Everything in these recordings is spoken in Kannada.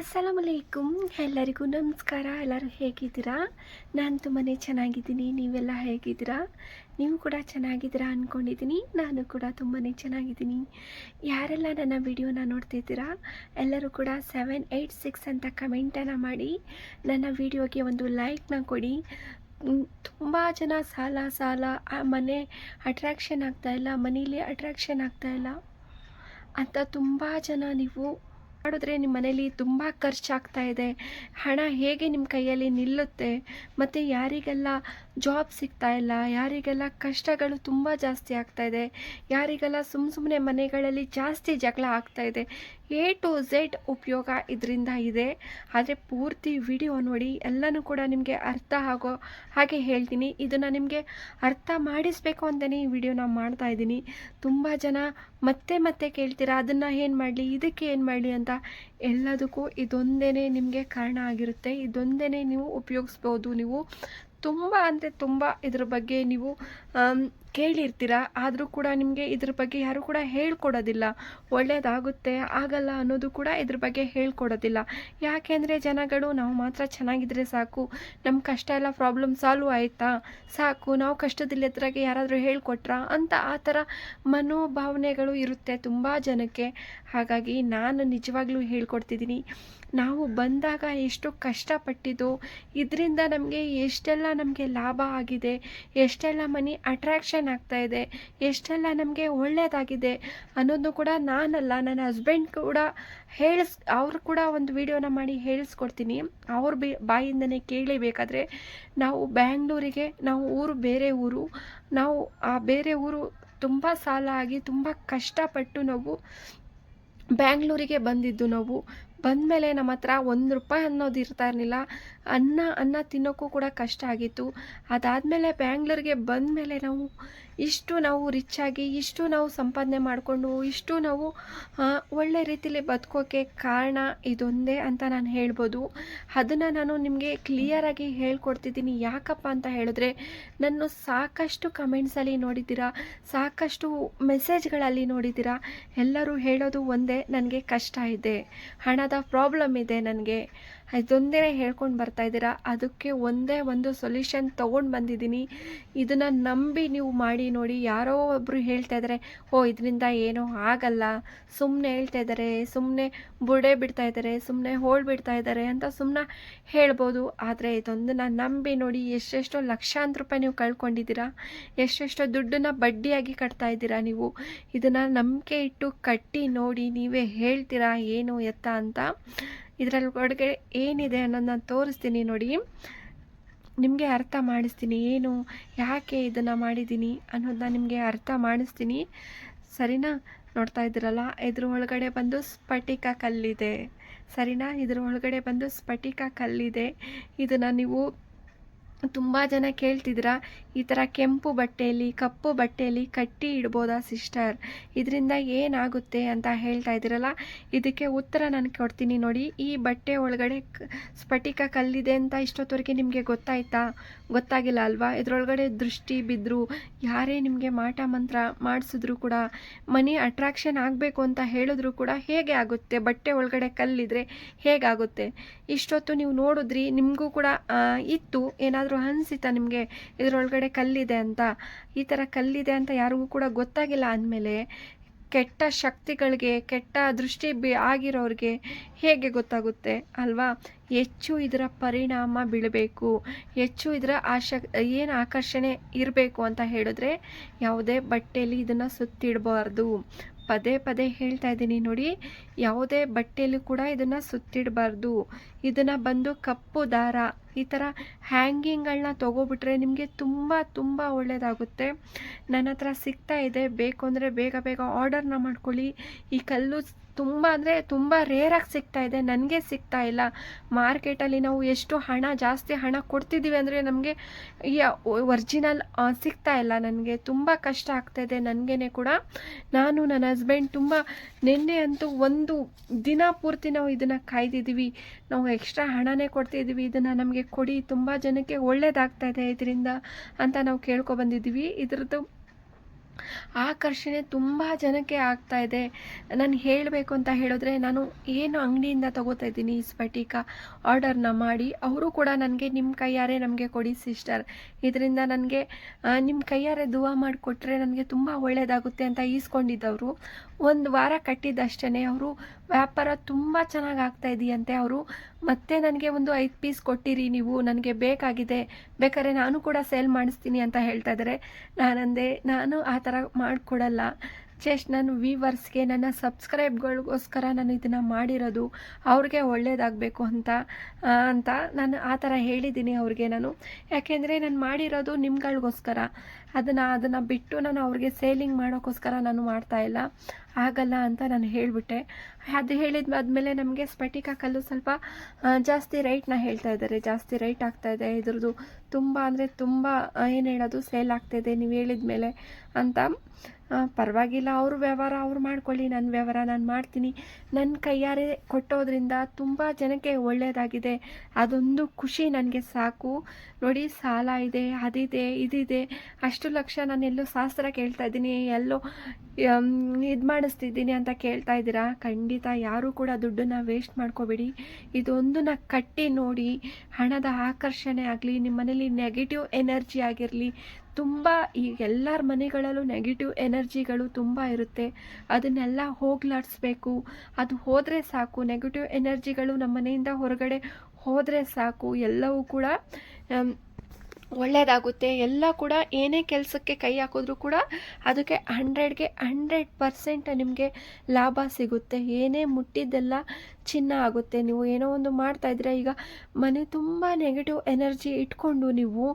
ಅಸ್ಸಲಾಮಲೈಕುಮ್ ಎಲ್ಲರಿಗೂ ನಮಸ್ಕಾರ. ಎಲ್ಲರೂ ಹೇಗಿದ್ದೀರಾ? ನಾನು ತುಂಬಾ ಚೆನ್ನಾಗಿದ್ದೀನಿ. ನೀವೆಲ್ಲ ಹೇಗಿದ್ದೀರಾ? ನೀವು ಕೂಡ ಚೆನ್ನಾಗಿದ್ದೀರಾ ಅಂದ್ಕೊಂಡಿದ್ದೀನಿ ನಾನು ಕೂಡ ತುಂಬಾ ಚೆನ್ನಾಗಿದ್ದೀನಿ. ಯಾರೆಲ್ಲ ನನ್ನ ವಿಡಿಯೋನ ನೋಡ್ತಿದ್ದೀರಾ ಎಲ್ಲರೂ ಕೂಡ ಸೆವೆನ್ ಏಯ್ಟ್ ಸಿಕ್ಸ್ ಅಂತ ಕಮೆಂಟನ್ನು ಮಾಡಿ, ನನ್ನ ವಿಡಿಯೋಗೆ ಒಂದು ಲೈಕ್ನ ಕೊಡಿ. ತುಂಬ ಜನ ಸಾಲ ಸಾಲ ಮನೆ ಅಟ್ರ್ಯಾಕ್ಷನ್ ಆಗ್ತಾಯಿಲ್ಲ ಮನೇಲಿ ಅಟ್ರ್ಯಾಕ್ಷನ್ ಆಗ್ತಾಯಿಲ್ಲ ಅಂತ ತುಂಬ ಜನ ನೀವು ಮಾಡಿದ್ರೆ ನಿಮ್ಮ ಮನೇಲಿ ತುಂಬ ಖರ್ಚಾಗ್ತಾ ಇದೆ. ಹಣ ಹೇಗೆ ನಿಮ್ಮ ಕೈಯಲ್ಲಿ ನಿಲ್ಲುತ್ತೆ? ಮತ್ತು ಯಾರಿಗೆಲ್ಲ ಜಾಬ್ ಸಿಗ್ತಾ ಇಲ್ಲ, ಯಾರಿಗೆಲ್ಲ ಕಷ್ಟಗಳು ತುಂಬ ಜಾಸ್ತಿ ಆಗ್ತಾ ಇದೆ, ಯಾರಿಗೆಲ್ಲ ಸುಮ್ಮ ಸುಮ್ಮನೆ ಮನೆಗಳಲ್ಲಿ ಜಾಸ್ತಿ ಜಗಳ ಆಗ್ತಾ ಇದೆ, ಎ ಟು ಝೆಡ್ ಉಪಯೋಗ ಇದರಿಂದ ಇದೆ. ಆದರೆ ಪೂರ್ತಿ ವಿಡಿಯೋ ನೋಡಿ, ಎಲ್ಲನೂ ಕೂಡ ನಿಮಗೆ ಅರ್ಥ ಆಗೋ ಹಾಗೆ ಹೇಳ್ತೀನಿ. ಇದನ್ನು ನಿಮಗೆ ಅರ್ಥ ಮಾಡಿಸ್ಬೇಕು ಅಂತಲೇ ಈ ವಿಡಿಯೋನ ಮಾಡ್ತಾ ಇದ್ದೀನಿ. ತುಂಬ ಜನ ಮತ್ತೆ ಮತ್ತೆ ಕೇಳ್ತೀರಾ, ಅದನ್ನು ಏನು ಮಾಡಲಿ, ಇದಕ್ಕೆ ಏನು ಮಾಡಲಿ ಅಂತ ಎಲ್ಲದಕ್ಕೂ ಇದೊಂದೇ ನಿಮಗೆ ಕಾರಣ ಆಗಿರುತ್ತೆ. ಇದೊಂದೇ ನೀವು ಉಪಯೋಗಿಸ್ಬೋದು ನೀವು. ತುಂಬ ಅಂದರೆ ತುಂಬ ಇದ್ರ ಬಗ್ಗೆ ನೀವು ಕೇಳಿರ್ತೀರ? ಆದರೂ ಕೂಡ ನಿಮಗೆ ಇದ್ರ ಬಗ್ಗೆ ಯಾರೂ ಕೂಡ ಹೇಳ್ಕೊಡೋದಿಲ್ಲ. ಒಳ್ಳೆಯದಾಗುತ್ತೆ ಆಗಲ್ಲ ಅನ್ನೋದು ಕೂಡ ಇದ್ರ ಬಗ್ಗೆ ಹೇಳ್ಕೊಡೋದಿಲ್ಲ. ಯಾಕೆಂದರೆ ಜನಗಳು, ನಾವು ಮಾತ್ರ ಚೆನ್ನಾಗಿದ್ರೆ ಸಾಕು. ನಮ್ಮ ಕಷ್ಟ ಎಲ್ಲ ಪ್ರಾಬ್ಲಮ್ ಸಾಲ್ವ್ ಆಯಿತಾ? ಸಾಕು. ನಾವು ಕಷ್ಟದಲ್ಲಿದ್ರಾಗೆ ಯಾರಾದರೂ ಹೇಳ್ಕೊಟ್ರಾ? ಅಂತ ಆ ಥರ ಮನೋಭಾವನೆಗಳು ಇರುತ್ತೆ ತುಂಬ ಜನಕ್ಕೆ. ಹಾಗಾಗಿ ನಾನು ನಿಜವಾಗ್ಲೂ ಹೇಳ್ಕೊಡ್ತಿದ್ದೀನಿ. ನಾವು ಬಂದಾಗ ಎಷ್ಟು ಕಷ್ಟಪಟ್ಟಿದ್ದು, ಇದರಿಂದ ನಮಗೆ ಎಷ್ಟೆಲ್ಲ ನಮಗೆ ಲಾಭ ಆಗಿದೆ, ಎಷ್ಟೆಲ್ಲ ಮನಿ ಅಟ್ರ್ಯಾಕ್ಷನ್ ಆಗ್ತಾ ಇದೆ. ಎಷ್ಟೆಲ್ಲ ನಮಗೆ ಒಳ್ಳೆಯದಾಗಿದೆ ಅನ್ನೋದನ್ನು ಕೂಡ ನಾನಲ್ಲ, ನನ್ನ ಹಸ್ಬೆಂಡ್ ಕೂಡ ಹೇಳಿಸ್, ಅವ್ರು ಕೂಡ ಒಂದು ವಿಡಿಯೋನ ಮಾಡಿ ಹೇಳಿಸ್ಕೊಡ್ತೀನಿ. ಅವ್ರ ಬಿ, ಬಾಯಿಂದನೇ ಕೇಳಿಬೇಕಾದ್ರೆ ನಾವು ಬ್ಯಾಂಗ್ಳೂರಿಗೆ, ನಾವು ಊರು ಬೇರೆ ಊರು, ನಾವು ಆ ಬೇರೆ ಊರು ತುಂಬ ಸಾಲ ಆಗಿ ತುಂಬ ಕಷ್ಟಪಟ್ಟು ನಾವು ಬ್ಯಾಂಗ್ಳೂರಿಗೆ ಬಂದಿದ್ದು ನಾವು. ಬಂದಮೇಲೆ ನಮ್ಮ ಹತ್ರ ಒಂದು ರೂಪಾಯಿ ಅನ್ನೋದು ಇರ್ತಾ ಇರಲಿಲ್ಲ. ಅನ್ನ ಅನ್ನ ತಿನ್ನೋಕ್ಕೂ ಕೂಡ ಕಷ್ಟ ಆಗಿತ್ತು. ಅದಾದಮೇಲೆ ಬ್ಯಾಂಗ್ಳೂರಿಗೆ ಬಂದಮೇಲೆ ನಾವು ಇಷ್ಟು ನಾವು ರಿಚ್ ಆಗಿ, ಇಷ್ಟು ನಾವು ಸಂಪಾದನೆ ಮಾಡಿಕೊಂಡು, ಇಷ್ಟು ನಾವು ಒಳ್ಳೆ ರೀತಿಯಲ್ಲಿ ಬದುಕೋಕ್ಕೆ ಕಾರಣ ಇದೊಂದೇ ಅಂತ ನಾನು ಹೇಳ್ಬೋದು. ಅದನ್ನು ನಾನು ನಿಮಗೆ ಕ್ಲಿಯರಾಗಿ ಹೇಳ್ಕೊಡ್ತಿದ್ದೀನಿ. ಯಾಕಪ್ಪ ಅಂತ ಹೇಳಿದ್ರೆ ನಾನು ಸಾಕಷ್ಟು ಕಮೆಂಟ್ಸಲ್ಲಿ ನೋಡಿದ್ದೀರಾ, ಸಾಕಷ್ಟು ಮೆಸೇಜ್ಗಳಲ್ಲಿ ನೋಡಿದ್ದೀರಾ, ಎಲ್ಲರೂ ಹೇಳೋದು ಒಂದೇ, ನನಗೆ ಕಷ್ಟ ಇದೆ. ಹಣದ ಪ್ರಾಬ್ಲಮ್ ಇದೆ ನನಗೆ. ಇದೊಂದೇ ಹೇಳ್ಕೊಂಡು ಬರ್ತಾ ಇದ್ದೀರಾ? ಅದಕ್ಕೆ ಒಂದೇ ಒಂದು ಸೊಲ್ಯೂಷನ್ ತೊಗೊಂಡು ಬಂದಿದ್ದೀನಿ. ಇದನ್ನು ನಂಬಿ ನೀವು ಮಾಡಿ ನೋಡಿ. ಯಾರೋ ಒಬ್ಬರು ಹೇಳ್ತಾ ಇದ್ದಾರೆ ಓ, ಇದರಿಂದ ಏನೂ ಆಗಲ್ಲ. ಸುಮ್ಮನೆ ಹೇಳ್ತಾ ಇದ್ದಾರೆ ಸುಮ್ಮನೆ ಬುಡೆ ಬಿಡ್ತಾ ಇದ್ದಾರೆ ಸುಮ್ಮನೆ ಹೋಳು ಬಿಡ್ತಾ ಇದ್ದಾರೆ ಅಂತ ಸುಮ್ಮನೆ ಹೇಳ್ಬೋದು. ಆದರೆ ಇದೊಂದನ್ನು ನಂಬಿ ನೋಡಿ ಎಷ್ಟೆಷ್ಟೋ ಲಕ್ಷಾಂತರ ರೂಪಾಯಿ ನೀವು ಕಳ್ಕೊಂಡಿದ್ದೀರಾ? ಎಷ್ಟೆಷ್ಟೋ ದುಡ್ಡನ್ನು ಬಡ್ಡಿಯಾಗಿ ಕಟ್ತಾ ಇದ್ದೀರಾ ನೀವು? ಇದನ್ನು ನಂಬಿಕೆ ಇಟ್ಟು ಕಟ್ಟಿ ನೋಡಿ ನೀವೇ ಹೇಳ್ತೀರಾ? ಏನು ಎತ್ತ ಅಂತ? ಇದರಲ್ಲಿ ಒಳಗೆ ಏನಿದೆ ಅನ್ನೋದು ನಾನು ತೋರಿಸ್ತೀನಿ ನೋಡಿ. ನಿಮಗೆ ಅರ್ಥ ಮಾಡಿಸ್ತೀನಿ, ಏನು, ಯಾಕೆ ಇದನ್ನು ಮಾಡಿದ್ದೀನಿ ಅನ್ನೋದನ್ನ ನಿಮಗೆ ಅರ್ಥ ಮಾಡಿಸ್ತೀನಿ. ಸರಿನಾ? ನೋಡ್ತಾ ಇದ್ದೀರಲ್ಲ, ಇದ್ರ ಒಳಗಡೆ ಬಂದು ಸ್ಫಟಿಕ ಕಲ್ಲಿದೆ. ಸರಿನಾ? ಇದ್ರ ಒಳಗಡೆ ಬಂದು ಸ್ಫಟಿಕ ಕಲ್ಲಿದೆ. ಇದನ್ನು ನೀವು ತುಂಬ ಜನ ಕೇಳ್ತಿದ್ದೀರಾ ಈ ಥರ ಕೆಂಪು ಬಟ್ಟೆಯಲ್ಲಿ ಕಪ್ಪು ಬಟ್ಟೆಯಲ್ಲಿ ಕಟ್ಟಿ ಇಡ್ಬೋದಾ ಸಿಸ್ಟರ್? ಇದರಿಂದ ಏನಾಗುತ್ತೆ ಅಂತ ಹೇಳ್ತಾ ಇದ್ದೀರಲ್ಲ? ಇದಕ್ಕೆ ಉತ್ತರ ನಾನು ಕೊಡ್ತೀನಿ ನೋಡಿ. ಈ ಬಟ್ಟೆ ಒಳಗಡೆ ಸ್ಫಟಿಕ ಕಲ್ಲಿದೆ ಅಂತ ಇಷ್ಟೊತ್ತವರೆಗೆ ನಿಮಗೆ ಗೊತ್ತಾಯ್ತಾ? ಗೊತ್ತಾಗಿಲ್ಲ ಅಲ್ವಾ? ಇದರೊಳಗಡೆ ದೃಷ್ಟಿ ಬಿದ್ದರು ಯಾರೇ ನಿಮಗೆ ಮಾಟ ಮಂತ್ರ ಮಾಡಿಸಿದ್ರು ಕೂಡ, ಮನಿ ಅಟ್ರಾಕ್ಷನ್ ಆಗಬೇಕು ಅಂತ ಹೇಳಿದ್ರು ಕೂಡ ಹೇಗೆ ಆಗುತ್ತೆ? ಬಟ್ಟೆ ಒಳಗಡೆ ಕಲ್ಲಿದ್ರೆ ಹೇಗಾಗುತ್ತೆ? ಇಷ್ಟೊತ್ತು ನೀವು ನೋಡಿದ್ರಿ, ನಿಮಗೂ ಕೂಡ ಇತ್ತು. ಏನಾದರೂ ಅನಿಸಿತಾ ನಿಮಗೆ ಇದರೊಳಗಡೆ ಕಲ್ಲಿದೆ ಅಂತ? ಈ ಥರ ಕಲ್ಲಿದೆ ಅಂತ ಯಾರಿಗೂ ಕೂಡ ಗೊತ್ತಾಗಿಲ್ಲ ಅಂದಮೇಲೆ ಕೆಟ್ಟ ಶಕ್ತಿಗಳಿಗೆ, ಕೆಟ್ಟ ದೃಷ್ಟಿ ಬಿ ಆಗಿರೋರಿಗೆ ಹೇಗೆ ಗೊತ್ತಾಗುತ್ತೆ ಅಲ್ವಾ? ಹೆಚ್ಚು ಇದರ ಪರಿಣಾಮ ಬೀಳಬೇಕು, ಹೆಚ್ಚು ಇದರ ಆಶಕ್ ಏನು ಆಕರ್ಷಣೆ ಇರಬೇಕು ಅಂತ ಹೇಳಿದ್ರೆ ಯಾವುದೇ ಬಟ್ಟೆಯಲ್ಲಿ ಇದನ್ನು ಸುತ್ತಿಡಬಾರ್ದು. ಪದೇ ಪದೇ ಹೇಳ್ತಾ ಇದ್ದೀನಿ ನೋಡಿ, ಯಾವುದೇ ಬಟ್ಟೆಯಲ್ಲೂ ಕೂಡ ಇದನ್ನು ಸುತ್ತಿಡಬಾರ್ದು. ಇದನ್ನು ಬಂದು ಕಪ್ಪು ದಾರ, ಈ ಥರ ಹ್ಯಾಂಗಿಂಗ್ಗಳನ್ನ ತೊಗೊಬಿಟ್ರೆ ನಿಮಗೆ ತುಂಬ ತುಂಬ ಒಳ್ಳೆಯದಾಗುತ್ತೆ ನನ್ನ ಹತ್ರ ಸಿಗ್ತಾ ಇದೆ, ಬೇಕು ಅಂದರೆ ಬೇಗ ಬೇಗ ಆರ್ಡರ್ನ ಮಾಡ್ಕೊಳ್ಳಿ. ಈ ಕಲ್ಲು ತುಂಬ ಅಂದರೆ ತುಂಬ ರೇರಾಗಿ ಸಿಗ್ತಾ ಇದೆ, ನನಗೆ ಸಿಗ್ತಾ ಇಲ್ಲ. ಮಾರ್ಕೆಟಲ್ಲಿ ನಾವು ಎಷ್ಟು ಹಣ, ಜಾಸ್ತಿ ಹಣ ಕೊಡ್ತಿದ್ದೀವಿ ಅಂದರೆ ನಮಗೆ ಈ ಒರ್ಜಿನಲ್ ಸಿಗ್ತಾ ಇಲ್ಲ ನನಗೆ. ತುಂಬ ಕಷ್ಟ ಆಗ್ತಾಯಿದೆ ನನಗೇ ಕೂಡ. ನಾನು, ನನ್ನ ಹಸ್ಬೆಂಡ್ ತುಂಬ ನಿನ್ನೆ ಅಂತೂ ಒಂದು ದಿನ ಪೂರ್ತಿ ನಾವು ಇದನ್ನು ಕಾಯ್ದಿದ್ದೀವಿ ನಾವು ಎಕ್ಸ್ಟ್ರಾ ಹಣನೇ ಕೊಡ್ತಿದ್ದೀವಿ ಇದನ್ನು ನಮಗೆ ಕೊಡಿ. ತುಂಬ ಜನಕ್ಕೆ ಒಳ್ಳೇದಾಗ್ತಾ ಇದೆ ಇದರಿಂದ ಅಂತ ನಾವು ಕೇಳ್ಕೊಬಂದಿದ್ದೀವಿ ಇದ್ರದ್ದು ಆಕರ್ಷಣೆ ತುಂಬ ಜನಕ್ಕೆ ಆಗ್ತಾ ಇದೆ. ನಾನು ಹೇಳಬೇಕು ಅಂತ ಹೇಳಿದ್ರೆ ನಾನು ಏನು ಅಂಗಡಿಯಿಂದ ತಗೋತಾ ಇದ್ದೀನಿ ಸ್ಫಟಿಕ ಆರ್ಡರ್ನ ಮಾಡಿ. ಅವರು ಕೂಡ ನನಗೆ ನಿಮ್ಮ ಕೈಯಾರೆ ನಮಗೆ ಕೊಡಿ ಸಿಸ್ಟರ್. ಇದರಿಂದ ನನಗೆ ನಿಮ್ಮ ಕೈಯಾರೆ ದುವಾ ಮಾಡಿಕೊಟ್ರೆ ನನಗೆ ತುಂಬ ಒಳ್ಳೆಯದಾಗುತ್ತೆ ಅಂತ ಈಸ್ಕೊಂಡಿದ್ದವರು. ಒಂದು ವಾರ ಕಟ್ಟಿದ್ದಷ್ಟೇ ಅವರು ವ್ಯಾಪಾರ ತುಂಬ ಚೆನ್ನಾಗಿ ಆಗ್ತಾ ಇದೆಯಂತೆ. ಅವರು ಮತ್ತೆ ನನಗೆ ಒಂದು ಐದು ಪೀಸ್ ಕೊಟ್ಟಿರಿ, ನೀವು ನನಗೆ ಬೇಕಾಗಿದೆ, ಬೇಕಾದ್ರೆ ನಾನು ಕೂಡ ಸೇಲ್ ಮಾಡಿಸ್ತೀನಿ ಅಂತ ಹೇಳ್ತಾ ಇದ್ದಾರೆ. ನಾನಂದೆ, ನಾನು ಆ ಥರ ಮಾಡಿಕೊಡಲ್ಲ. ಜಸ್ಟ್ ನಾನು ವೀವರ್ಸ್ಗೆ ನನ್ನ ಸಬ್ಸ್ಕ್ರೈಬ್ಗಳಿಗೋಸ್ಕರ ನಾನು ಇದನ್ನು ಮಾಡಿರೋದು ಅವ್ರಿಗೆ ಒಳ್ಳೇದಾಗಬೇಕು ಅಂತ ಅಂತ ನಾನು ಆ ಥರ ಹೇಳಿದ್ದೀನಿ ಅವ್ರಿಗೆ ನಾನು. ಯಾಕೆಂದರೆ ನಾನು ಮಾಡಿರೋದು ನಿಮ್ಗಳಿಗೋಸ್ಕರ. ಅದನ್ನು ಅದನ್ನು ಬಿಟ್ಟು ನಾನು ಅವ್ರಿಗೆ ಸೇಲಿಂಗ್ ಮಾಡೋಕ್ಕೋಸ್ಕರ ನಾನು ಮಾಡ್ತಾ ಇಲ್ಲ. ಆಗಲ್ಲ ಅಂತ ನಾನು ಹೇಳಿಬಿಟ್ಟೆ. ಅದು ಹೇಳಿದ ಆದಮೇಲೆ ನಮಗೆ ಸ್ಫಟಿಕ ಕಲ್ಲು ಸ್ವಲ್ಪ ಜಾಸ್ತಿ ರೈಟ್ನ ಹೇಳ್ತಾ ಇದ್ದಾರೆ. ಜಾಸ್ತಿ ರೈಟ್ ಇದೆ. ಇದ್ರದ್ದು ತುಂಬ ಅಂದರೆ ತುಂಬ ಏನು ಹೇಳೋದು ಸೇಲ್ ಆಗ್ತಾಯಿದೆ ನೀವು ಹೇಳಿದ ಮೇಲೆ ಅಂತ. ಪರವಾಗಿಲ್ಲ, ಅವ್ರ ವ್ಯವಹಾರ ಅವ್ರು ಮಾಡ್ಕೊಳ್ಳಿ ನನ್ನ ವ್ಯವಹಾರ ನಾನು ಮಾಡ್ತೀನಿ. ನನ್ನ ಕೈಯಾರೆ ಕೊಟ್ಟೋದ್ರಿಂದ ತುಂಬ ಜನಕ್ಕೆ ಒಳ್ಳೆಯದಾಗಿದೆ ಅದೊಂದು ಖುಷಿ ನನಗೆ ಸಾಕು. ನೋಡಿ, ಸಾಲ ಇದೆ, ಅದಿದೆ, ಇದಿದೆ. ಅಷ್ಟು ಲಕ್ಷ ನಾನು ಎಲ್ಲೋ ಶಾಸ್ತ್ರ ಕೇಳ್ತಾ ಇದ್ದೀನಿ, ಎಲ್ಲೋ ಇದು ಮಾಡಿಸ್ತಿದ್ದೀನಿ ಅಂತ ಕೇಳ್ತಾ ಇದ್ದೀರಾ? ಖಂಡಿತ ಯಾರೂ ಕೂಡ ದುಡ್ಡನ್ನು ವೇಸ್ಟ್ ಮಾಡ್ಕೋಬೇಡಿ. ಇದೊಂದನ್ನ ಕಟ್ಟಿ ನೋಡಿ, ಹಣದ ಆಕರ್ಷಣೆ ಆಗಲಿ ನಿಮ್ಮ ಮನೇಲಿ ನೆಗೆಟಿವ್ ಎನರ್ಜಿ ಆಗಿರಲಿ ತುಂಬ ಈಗ ಎಲ್ಲರ ಮನೆಗಳಲ್ಲೂ ನೆಗೆಟಿವ್ ಎನರ್ಜಿಗಳು ತುಂಬ ಇರುತ್ತೆ. ಅದನ್ನೆಲ್ಲ ಹೋಗ್ಲಾಡಿಸ್ಬೇಕು. ಅದು ಹೋದರೆ ಸಾಕು. ನೆಗೆಟಿವ್ ಎನರ್ಜಿಗಳು ನಮ್ಮ ಮನೆಯಿಂದ ಹೊರಗಡೆ ಹೋದರೆ ಸಾಕು. ಎಲ್ಲವೂ ಕೂಡ ಒಳ್ಳೆಯದಾಗುತ್ತೆ ಎಲ್ಲ ಕೂಡ ಏನೇ ಕೆಲಸಕ್ಕೆ ಕೈ ಹಾಕಿದ್ರೂ ಕೂಡ ಅದಕ್ಕೆ ಹಂಡ್ರೆಡ್ಗೆ ಹಂಡ್ರೆಡ್ ಪರ್ಸೆಂಟ್ ನಿಮಗೆ ಲಾಭ ಸಿಗುತ್ತೆ. ಏನೇ ಮುಟ್ಟಿದ್ದೆಲ್ಲ ಚಿನ್ನ ಆಗುತ್ತೆ. ನೀವು ಏನೋ ಒಂದು ಮಾಡ್ತಾಯಿದ್ರೆ ಈಗ ಮನೆ ತುಂಬ ನೆಗೆಟಿವ್ ಎನರ್ಜಿ ಇಟ್ಕೊಂಡು ನೀವು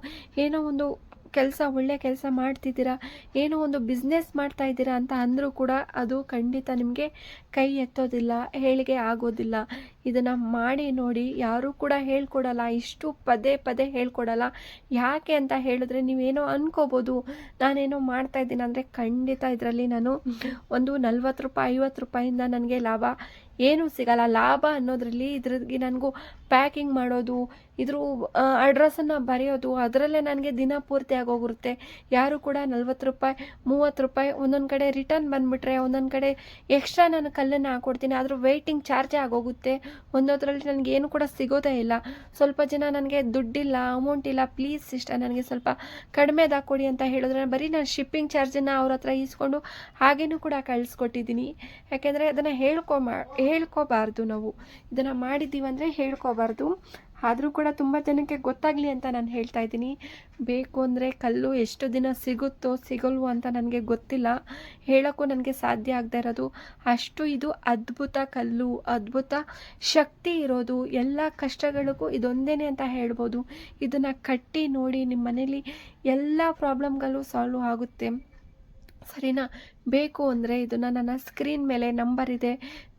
ಏನೋ ಒಂದು ಕೆಲಸ, ಒಳ್ಳೆ ಕೆಲಸ ಮಾಡ್ತಿದ್ದೀರಾ? ಏನೋ ಒಂದು ಬಿಸ್ನೆಸ್ ಮಾಡ್ತಾ ಇದ್ದೀರಾ ಅಂತ ಅಂದರೂ ಕೂಡ ಅದು ಖಂಡಿತ ನಿಮಗೆ ಕೈ ಎತ್ತೋದಿಲ್ಲ ಹೇಳಿಗೆ ಆಗೋದಿಲ್ಲ. ಇದನ್ನು ಮಾಡಿ ನೋಡಿ ಯಾರೂ ಕೂಡ ಹೇಳ್ಕೊಡಲ್ಲ, ಇಷ್ಟು ಪದೇ ಪದೇ ಹೇಳ್ಕೊಡಲ್ಲ. ಯಾಕೆ ಅಂತ ಹೇಳಿದ್ರೆ ನೀವೇನೋ ಅಂದ್ಕೋಬೋದು ನಾನೇನೋ ಮಾಡ್ತಾ ಇದ್ದೀನಿ ಅಂದರೆ ಖಂಡಿತ ಇದರಲ್ಲಿ ನಾನು ಒಂದು ನಲ್ವತ್ತು ರೂಪಾಯಿ, ಐವತ್ತು ರೂಪಾಯಿಂದ ನನಗೆ ಲಾಭ ಏನೂ ಸಿಗಲ್ಲ. ಲಾಭ ಅನ್ನೋದ್ರಲ್ಲಿ ಇದ್ರಿಗೆ ನನಗೂ ಪ್ಯಾಕಿಂಗ್ ಮಾಡೋದು, ಇದ್ರ ಅಡ್ರೆಸ್ಸನ್ನು ಬರೆಯೋದು, ಅದರಲ್ಲೇ ನನಗೆ ದಿನ ಪೂರ್ತಿ ಆಗೋಗಿರುತ್ತೆ. ಯಾರು ಕೂಡ ನಲ್ವತ್ತು ರೂಪಾಯಿ, ಮೂವತ್ತು ರೂಪಾಯಿ ಒಂದೊಂದು ಕಡೆ ರಿಟರ್ನ್ ಬಂದುಬಿಟ್ರೆ ಒಂದೊಂದು ಕಡೆ ಎಕ್ಸ್ಟ್ರಾ ನಾನು ಕಲ್ಲನ್ನು ಹಾಕ್ಕೊಡ್ತೀನಿ ಆದರೂ ವೆಯ್ಟಿಂಗ್ ಚಾರ್ಜೇ ಆಗೋಗುತ್ತೆ. ಒಂದೊಂದರಲ್ಲಿ ನನಗೆ ಏನು ಕೂಡ ಸಿಗೋದೇ ಇಲ್ಲ. ಸ್ವಲ್ಪ ಜನ ನನಗೆ ದುಡ್ಡಿಲ್ಲ ಅಮೌಂಟ್ ಇಲ್ಲ ಪ್ಲೀಸ್ ಇಷ್ಟ ನನಗೆ ಸ್ವಲ್ಪ ಕಡಿಮೆದು ಕೊಡಿ ಅಂತ ಹೇಳಿದ್ರೆ. ಬರೀ ನಾನು ಶಿಪ್ಪಿಂಗ್ ಚಾರ್ಜನ್ನು ಅವ್ರ ಹತ್ರ ಈಸ್ಕೊಂಡು ಹಾಗೇನೂ ಕೂಡ ಕಳಿಸ್ಕೊಟ್ಟಿದ್ದೀನಿ ಯಾಕೆಂದರೆ ಅದನ್ನು ಹೇಳ್ಕೊ ಮಾ ಹೇಳ್ಕೋಬಾರ್ದು ನಾವು. ಇದನ್ನು ಮಾಡಿದ್ದೀವಿ ಅಂದರೆ ಹೇಳ್ಕೋಬಾರ್ದು. ಆದರೂ ಕೂಡ ತುಂಬ ಜನಕ್ಕೆ ಗೊತ್ತಾಗಲಿ ಅಂತ ನಾನು ಹೇಳ್ತಾ ಇದ್ದೀನಿ. ಬೇಕು ಅಂದರೆ ಕಲ್ಲು ಎಷ್ಟು ದಿನ ಸಿಗುತ್ತೋ ಸಿಗಲ್ವೋ ಅಂತ ನನಗೆ ಗೊತ್ತಿಲ್ಲ. ಹೇಳೋಕ್ಕೂ ನನಗೆ ಸಾಧ್ಯ ಆಗದೆ ಇರೋದು ಅಷ್ಟು ಇದು ಅದ್ಭುತ ಕಲ್ಲು, ಅದ್ಭುತ ಶಕ್ತಿ ಇರೋದು. ಎಲ್ಲ ಕಷ್ಟಗಳಿಗೂ ಇದೊಂದೇ ಅಂತ ಹೇಳ್ಬೋದು. ಇದನ್ನು ಕಟ್ಟಿ ನೋಡಿ ನಿಮ್ಮ ಮನೇಲಿ ಎಲ್ಲ ಪ್ರಾಬ್ಲಮ್ಗಳು ಸಾಲ್ವ್ ಆಗುತ್ತೆ. ಸರಿನಾ? ಬೇಕು ಅಂದರೆ ಇದನ್ನು ನನ್ನ ಸ್ಕ್ರೀನ್ ಮೇಲೆ ನಂಬರ್ ಇದೆ.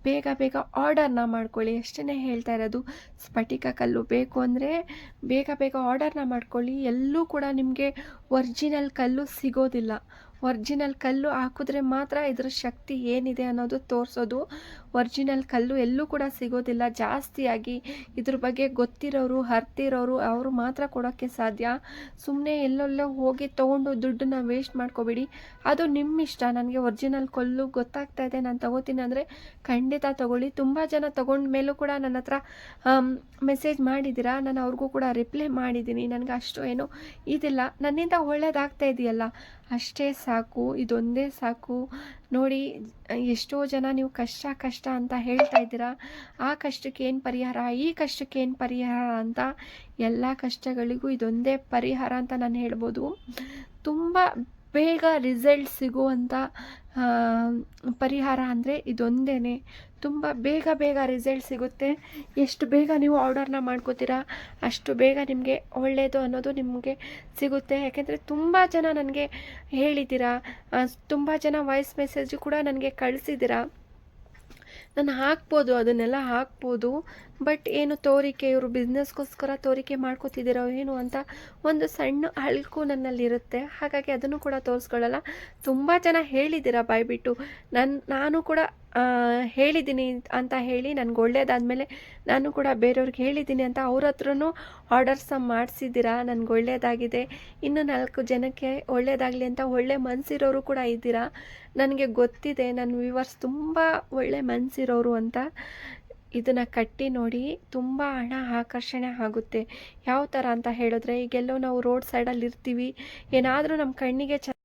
ಬೇಗ ಬೇಗ ಆರ್ಡರ್ನ ಮಾಡ್ಕೊಳ್ಳಿ. ಎಷ್ಟೇ ಹೇಳ್ತಾ ಇರೋದು. ಸ್ಫಟಿಕ ಕಲ್ಲು ಬೇಕು ಅಂದರೆ ಬೇಗ ಬೇಗ ಆರ್ಡರ್ನ ಮಾಡ್ಕೊಳ್ಳಿ. ಎಲ್ಲೂ ಕೂಡ ನಿಮಗೆ ಒರ್ಜಿನಲ್ ಕಲ್ಲು ಸಿಗೋದಿಲ್ಲ. ಒರ್ಜಿನಲ್ ಕಲ್ಲು ಹಾಕಿದ್ರೆ ಮಾತ್ರ ಇದರ ಶಕ್ತಿ ಏನಿದೆ ಅನ್ನೋದು ತೋರಿಸೋದು. ಒರ್ಜಿನಲ್ ಕಲ್ಲು ಎಲ್ಲೂ ಕೂಡ ಸಿಗೋದಿಲ್ಲ. ಜಾಸ್ತಿಯಾಗಿ ಇದ್ರ ಬಗ್ಗೆ ಗೊತ್ತಿರೋರು ಹರ್ತಿರೋರು ಅವರು ಮಾತ್ರ ಕೊಡೋಕ್ಕೆ ಸಾಧ್ಯ. ಸುಮ್ಮನೆ ಎಲ್ಲೆಲ್ಲೋ ಹೋಗಿ ತೊಗೊಂಡು ದುಡ್ಡನ್ನ ವೇಸ್ಟ್ ಮಾಡ್ಕೋಬೇಡಿ. ಅದು ನಿಮ್ಮ ಇಷ್ಟ ನನಗೆ ಒರಿಜಿನಲ್ ಕಲ್ಲು ಗೊತ್ತಾಗ್ತಾ ಇದೆ. ನಾನು ತಗೋತೀನಿ ಅಂದರೆ ಖಂಡಿತ ತಗೊಳ್ಳಿ. ತುಂಬ ಜನ ತಗೊಂಡ ಮೇಲೂ ಕೂಡ ನನ್ನ ಹತ್ರ ಮೆಸೇಜ್ ಮಾಡಿದ್ದೀರಾ? ನಾನು ಅವ್ರಿಗೂ ಕೂಡ ರಿಪ್ಲೈ ಮಾಡಿದ್ದೀನಿ. ನನಗೆ ಅಷ್ಟು ಏನು ಇದಿಲ್ಲ. ನನ್ನಿಂದ ಒಳ್ಳೇದಾಗ್ತಾ ಇದೆಯಲ್ಲ. ಅಷ್ಟೇ ಸಾಕು. ಇದೊಂದೇ ಸಾಕು. ನೋಡಿ, ಎಷ್ಟೋ ಜನ ನೀವು ಕಷ್ಟ ಕಷ್ಟ ಅಂತ ಹೇಳ್ತಾ ಇದ್ದೀರಾ. ಆ ಕಷ್ಟಕ್ಕೆ ಏನು ಪರಿಹಾರ? ಈ ಕಷ್ಟಕ್ಕೆ ಏನು ಪರಿಹಾರ ಅಂತ ಎಲ್ಲ ಕಷ್ಟಗಳಿಗೂ ಇದೊಂದೇ ಪರಿಹಾರ ಅಂತ ನಾನು ಹೇಳ್ಬೋದು. ತುಂಬ ಬೇಗ ರಿಸಲ್ಟ್ ಸಿಗುವಂಥ ಪರಿಹಾರ ಅಂದರೆ ಇದೊಂದೇ ತುಂಬ ಬೇಗ ಬೇಗ ರಿಸಲ್ಟ್ ಸಿಗುತ್ತೆ. ಎಷ್ಟು ಬೇಗ ನೀವು ಆರ್ಡರ್ನ ಮಾಡ್ಕೋತೀರಾ, ಅಷ್ಟು ಬೇಗ ನಿಮಗೆ ಒಳ್ಳೆಯದು ಅನ್ನೋದು ನಿಮಗೆ ಸಿಗುತ್ತೆ. ಯಾಕೆಂದರೆ ತುಂಬ ಜನ ನನಗೆ ಹೇಳಿದ್ದೀರಾ ತುಂಬ ಜನ ವಾಯ್ಸ್ ಮೆಸೇಜು ಕೂಡ ನನಗೆ ಕಳಿಸಿದ್ದೀರಾ. ನಾನು ಹಾಕ್ಬೋದು, ಅದನ್ನೆಲ್ಲ ಹಾಕ್ಬೋದು. ಬಟ್ ಏನು ತೋರಿಕೆ, ಇವರು ಬಿಸ್ನೆಸ್ಗೋಸ್ಕರ ತೋರಿಕೆ ಮಾಡ್ಕೋತಿದ್ದೀರೋ ಏನು ಅಂತ ಒಂದು ಸಣ್ಣ ಅಳ್ಕು ನನ್ನಲ್ಲಿರುತ್ತೆ. ಹಾಗಾಗಿ ಅದನ್ನು ಕೂಡ ತೋರಿಸ್ಕೊಳ್ಳಲ್ಲ. ತುಂಬ ಜನ ಹೇಳಿದ್ದೀರಾ ಬಾಯ್ಬಿಟ್ಟು. ನನ್ನ ನಾನು ಕೂಡ ಹೇಳಿದ್ದೀನಿ ಅಂತ ಹೇಳಿ ನನಗೆ ಒಳ್ಳೇದಾದಮೇಲೆ ನಾನು ಕೂಡ ಬೇರೆಯವ್ರಿಗೆ ಹೇಳಿದ್ದೀನಿ ಅಂತ ಅವ್ರ ಹತ್ರನೂ ಆರ್ಡರ್ಸ ಮಾಡಿಸಿದ್ದೀರಾ? ನನಗೆ ಒಳ್ಳೆಯದಾಗಿದೆ ಇನ್ನು ನಾಲ್ಕು ಜನಕ್ಕೆ ಒಳ್ಳೆಯದಾಗಲಿ ಅಂತ ಒಳ್ಳೆ ಮನಸ್ಸಿರೋರು ಕೂಡ ಇದ್ದೀರಾ? ನನಗೆ ಗೊತ್ತಿದೆ. ನನ್ನ ವ್ಯೂವರ್ಸ್ ತುಂಬ ಒಳ್ಳೆ ಮನಸ್ಸಿರೋರು ಅಂತ. ಇದನ್ನು ಕಟ್ಟಿ ನೋಡಿ ತುಂಬ ಹಣ ಆಕರ್ಷಣೆ ಆಗುತ್ತೆ. ಯಾವ ಥರ ಅಂತ ಹೇಳಿದ್ರೆ ಈಗೆಲ್ಲೋ ನಾವು ರೋಡ್ ಸೈಡಲ್ಲಿ ಇರ್ತೀವಿ ಏನಾದರೂ ನಮ್ಮ ಕಣ್ಣಿಗೆ ಚ